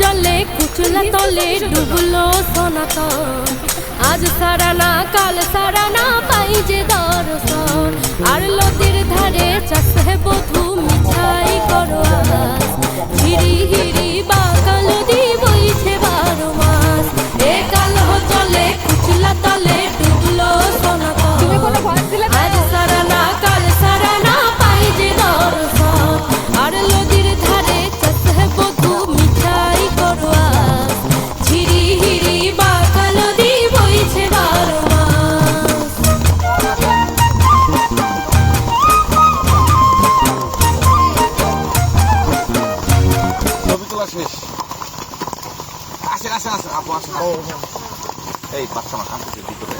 জলে কুচলা তলে ডুবলো সনাতন। আজ সারা না কাল আসিস আসেন আসেন আসেন। আপু আসেন এই বাচ্চা আমার কাঁদতেছে ভিতরে